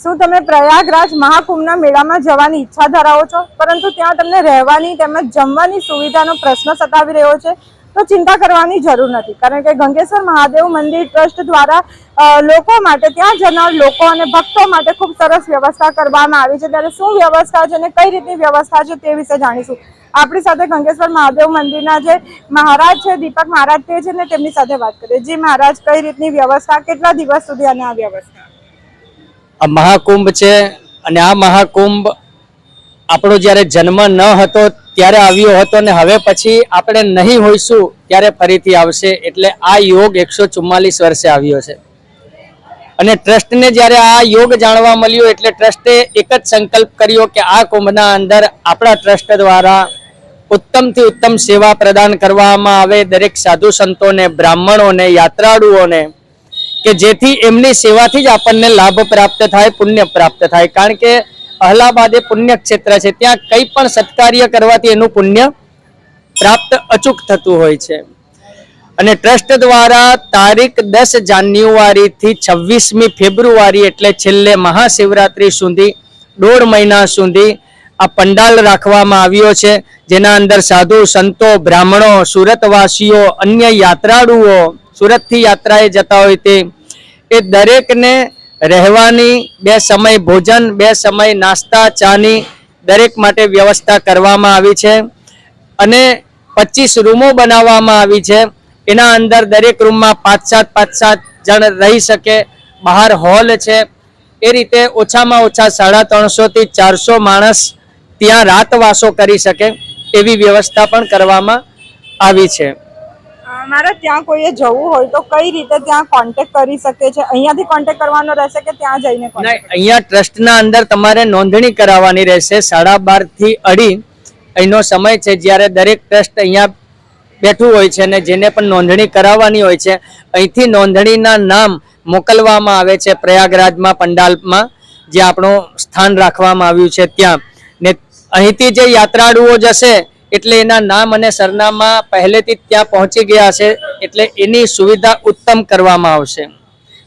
શું તમે પ્રયાગરાજ મહાકુંભના મેળામાં જવાની ઈચ્છા ધરાવો છો? પરંતુ ત્યાં તમને રહેવાની તેમજ જમવાની સુવિધાનો પ્રશ્ન સતાવી રહ્યો છે, તો ચિંતા કરવાની જરૂર નથી. કારણ કે ગંગેશ્વર મહાદેવ મંદિર ટ્રસ્ટ દ્વારા લોકો માટે ત્યાં જનાર લોકો અને ભક્તો માટે ખૂબ સરસ વ્યવસ્થા કરવામાં આવી છે. ત્યારે શું વ્યવસ્થા છે અને કઈ રીતની વ્યવસ્થા છે તે વિશે જાણીશું. આપણી સાથે ગંગેશ્વર મહાદેવ મંદિરના જે મહારાજ છે, દીપક મહારાજ તે છે ને તેમની સાથે વાત કરીએ. જી મહારાજ, કઈ રીતની વ્યવસ્થા? કેટલા દિવસ સુધી અને આ વ્યવસ્થા? આ મહાકુંભ છે અને આ મહાકુંભ આપણો જ્યારે જન્મ ન હતો, ત્યારે આવ્યો હતો ને હવે પછી આપણે નહીં હોઈશું, ત્યારે ફરીથી આવશે. એટલે આ યોગ એકસો ચુમ્માલીસ વર્ષે આવ્યો છે. અને ટ્રસ્ટને જ્યારે આ યોગ જાણવા મળ્યો, એટલે ટ્રસ્ટે એક જ સંકલ્પ કર્યો કે આ કુંભના અંદર આપણા ટ્રસ્ટ દ્વારા ઉત્તમથી ઉત્તમ સેવા પ્રદાન કરવામાં આવે. દરેક સાધુ સંતોને, બ્રાહ્મણોને, યાત્રાળુઓને કે જેથી એમની સેવાથી જ આપણને લાભ પ્રાપ્ત થાય, પુણ્ય પ્રાપ્ત થાય. કારણ કે અહલાબાદ એ પુણ્ય ક્ષેત્ર છે. ત્યાં કંઈ પણ સત્કાર્ય કરવાથી એનું પુણ્ય પ્રાપ્ત અચૂક થતું હોય છે. અને ટ્રસ્ટ દ્વારા તારીખ દસ જાન્યુઆરીથી છવ્વીસમી ફેબ્રુઆરી એટલે છેલ્લે મહાશિવરાત્રી સુધી, દોઢ મહિના સુધી આ પંડાલ રાખવામાં આવ્યો છે. જેના અંદર સાધુ, સંતો, બ્રાહ્મણો, સુરતવાસીઓ, અન્ય યાત્રાળુઓ સુરતથી યાત્રાએ જતા હોય તે. એ દરેકને રહેવાની બે સમય ભોજન, બે સમય નાસ્તા, ચાની દરેક માટે વ્યવસ્થા કરવામાં આવી છે. અને પચીસ રૂમો બનાવવામાં આવી છે. એના અંદર દરેક રૂમમાં પાંચ સાત પાંચ સાત જણ રહી શકે. બહાર હોલ છે. એ રીતે ઓછામાં ઓછા સાડા ત્રણસોથી ચારસો માણસ ત્યાં રાતવાસો કરી શકે એવી વ્યવસ્થા પણ કરવામાં આવી છે. અ, મારે ત્યાં કોઈએ જવું હોય તો કઈ રીતે ત્યાં કોન્ટેક કરી શકે છે અહીંયાથી કોન્ટેક કરવાનો રહેશે કે ત્યાં જઈને? અહીંયા ટ્રસ્ટના અંદર તમારે નોંધણી કરાવવાની રહેશે સાડા બારથી અઢી અહીંનો સમય છે જ્યારે દરેક ટ્રસ્ટ અહીંયા બેઠું હોય છે અને જેને પણ નોંધણી કરાવવાની હોય છે અહીંથી નોંધણીના નામ મોકલવામાં આવે છે પ્રયાગરાજમાં પંડાલમાં જે આપણું સ્થાન રાખવામાં આવ્યું છે ત્યાં ને અહીંથી જે યાત્રાળુઓ જશે એટલે એના નામ અને સરનામા પહેલેથી ત્યાં પહોંચી ગયા છે, એટલે એની સુવિધા ઉત્તમ કરવામાં આવશે.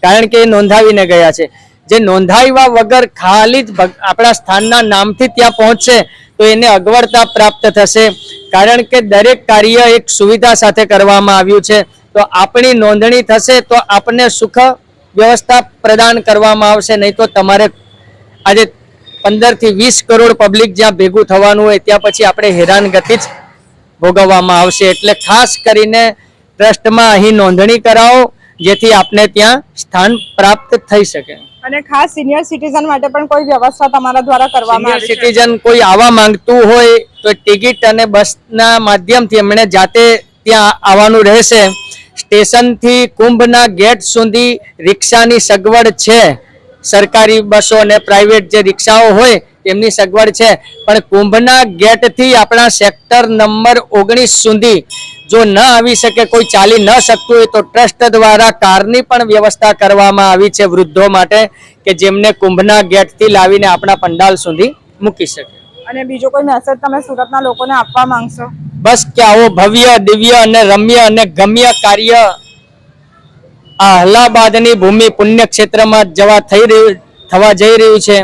કારણ કે એ નોંધાવીને ગયા છે. જે નોંધાવ્યા વગર ખાલી જ આપણા સ્થાનના નામથી ત્યાં પહોંચશે, તો એને અગવડતા પ્રાપ્ત થશે. કારણ કે દરેક કાર્ય એક સુવિધા સાથે કરવામાં આવ્યું છે. તો આપણી નોંધણી થશે તો આપણને સુખ વ્યવસ્થા પ્રદાન કરવામાં આવશે, નહીં તો તમારે આજે પંદરથી વીસ કરોડ પબ્લિક જ્યાં ભેગું થવાનું હોય ત્યાં પછી આપણે હેરાનગતિ જ ભોગવવામાં આવશે. એટલે ખાસ કરીને ટ્રસ્ટમાં અહીં નોંધણી કરાવો જેથી આપને ત્યાં સ્થાન પ્રાપ્ત થઈ શકે. અને ખાસ સિનિયર સિટીઝન માટે પણ કોઈ વ્યવસ્થા તમારા દ્વારા કરવામાં આવે સિટીઝન કોઈ આવવા માંગતું હોય તો ટિકિટ અને બસના માધ્યમથી એમણે જાતે ત્યાં આવવાનું રહેશે. સ્ટેશનથી કુંભના ગેટ સુધી રિક્ષાની સગવડ છે. સરકારી બસો અને પ્રાઇવેટ જે રિક્ષાઓ હોય તેમની સગવડ છે. પણ કુંભના ગેટથી આપણા સેક્ટર નંબર ઓગણીસ સુધી જો ન આવી શકે કોઈ ચાલી ન શકતું હોય તો ટ્રસ્ટ દ્વારા કારની પણ વ્યવસ્થા કરવામાં આવી છે વૃદ્ધો માટે કે જેમને કુંભના ગેટથી લાવીને આપણા પંડાલ સુધી મૂકી શકે. અને બીજો કોઈ મેસેજ તમે સુરતના લોકોને આપવા માંગશો? બસ કે આવો ભવ્ય દિવ્ય અને રમ્ય અને ગમ્ય કાર્ય આ અલ્હાબાદની ભૂમિ પુણ્યક્ષેત્રમાં જવા થઈ રહ્યું થવા જઈ રહ્યું છે.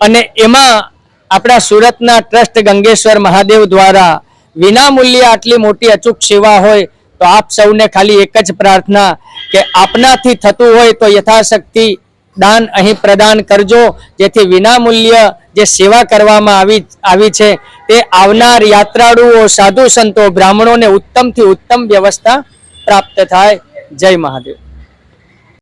અને એમાં આપણા સુરતના ટ્રસ્ટ ગંગેશ્વર મહાદેવ દ્વારા વિનામૂલ્યે આટલી મોટી અચૂક સેવા હોય તો આપ સૌને ખાલી એક જ પ્રાર્થના કે આપનાથી થતું હોય તો યથાશક્તિ દાન અહીં પ્રદાન કરજો, જેથી વિનામૂલ્ય જે સેવા કરવામાં આવી આવી છે તે આવનાર યાત્રાળુઓ, સાધુ સંતો, બ્રાહ્મણોને ઉત્તમથી ઉત્તમ વ્યવસ્થા પ્રાપ્ત થાય. જય મહાદેવ.